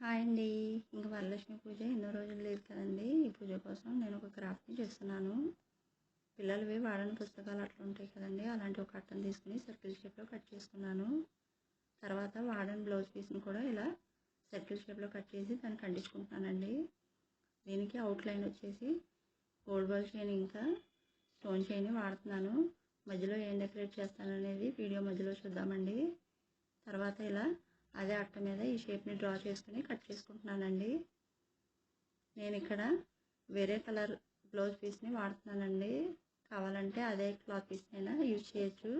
Hi అండి. ఇంకా వరలక్ష్మి పూజ ఎన్నో రోజులు లేదు కదండి. ఈ పూజ కోసం నేను ఒక క్రాఫ్ట్ని చేస్తున్నాను. పిల్లలవి వాడని పుస్తకాలు అట్లా ఉంటాయి కదండి. అలాంటి ఒక కట్టను తీసుకుని సర్కిల్ షేప్లో కట్ చేసుకున్నాను. తర్వాత వాడని బ్లౌజ్ పీస్ని కూడా ఇలా సర్కిల్ షేప్లో కట్ చేసి దాన్ని కండించుకుంటున్నానండి దీనికి అవుట్లైన్ వచ్చేసి గోల్డ్ బాల్ చైన్ ఇంకా స్టోన్ చైన్ వాడుతున్నాను. మధ్యలో ఏం డెకరేట్ చేస్తాను అనేది వీడియో మధ్యలో చూద్దామండి. తర్వాత ఇలా అదే అట్ట మీద ఈ షేప్ని డ్రా చేసుకుని కట్ చేసుకుంటున్నానండి. నేను ఇక్కడ వేరే కలర్ బ్లౌజ్ పీస్ని వాడుతున్నానండి. కావాలంటే అదే క్లాత్ పీస్ అయినా యూజ్ చేయొచ్చు.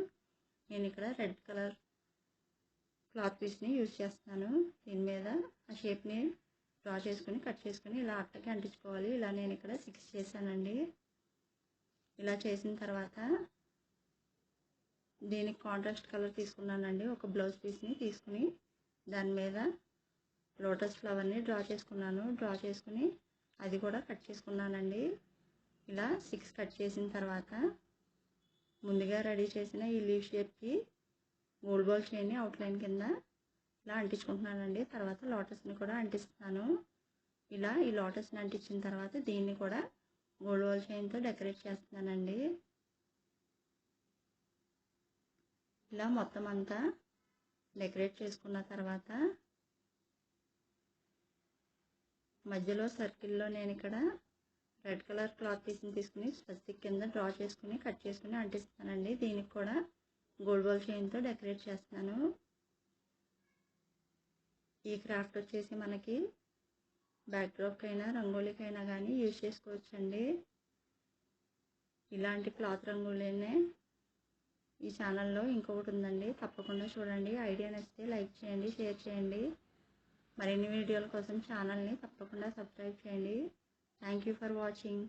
నేను ఇక్కడ రెడ్ కలర్ క్లాత్ పీస్ని యూజ్ చేస్తున్నాను. దీని మీద ఆ షేప్ని డ్రా చేసుకుని కట్ చేసుకుని ఇలా అట్టకి అంటించుకోవాలి. ఇలా నేను ఇక్కడ సిక్స్ చేశానండి. ఇలా చేసిన తర్వాత దీనికి కాంట్రాస్ట్ కలర్ తీసుకున్నానండి. ఒక బ్లౌజ్ పీస్ని తీసుకుని దాని మీద లోటస్ ఫ్లవర్ని డ్రా చేసుకున్నాను. డ్రా చేసుకుని అది కూడా కట్ చేసుకున్నానండి. ఇలా సిక్స్ కట్ చేసిన తర్వాత ముందుగా రెడీ చేసిన ఈ లీవ్ షేప్కి గోల్డ్ బాల్ చైన్ని అవుట్లైన్ కింద ఇలా అంటించుకుంటున్నానండి. తర్వాత లోటస్ని కూడా అంటిస్తున్నాను. ఇలా ఈ లోటస్ని అంటించిన తర్వాత దీన్ని కూడా గోల్డ్ బాల్ చైన్తో డెకరేట్ చేస్తున్నానండి. ఇలా మొత్తం అంతా డెకరేట్ చేసుకున్న తర్వాత మధ్యలో సర్కిల్లో నేను ఇక్కడ రెడ్ కలర్ క్లాత్ పీస్ని తీసుకుని స్వస్తిక్ కింద డ్రా చేసుకుని కట్ చేసుకుని అంటిస్తానండి. దీనికి కూడా గోల్డ్ బాల్ చైన్తో డెకరేట్ చేస్తున్నాను. ఈ క్రాఫ్ట్ వచ్చేసి మనకి బ్యాక్డ్రాప్కైనా రంగోలీకైనా కానీ యూజ్ చేసుకోవచ్చండి. ఇలాంటి క్లాత్ రంగులేనే ఈ ఛానల్లో ఇంకొకటి ఉందండి. తప్పకుండా చూడండి. ఐడియా నచ్చితే లైక్ చేయండి షేర్ చేయండి. మరిన్ని వీడియోల కోసం ఛానల్ని తప్పకుండా సబ్స్క్రైబ్ చేయండి. Thank you for watching.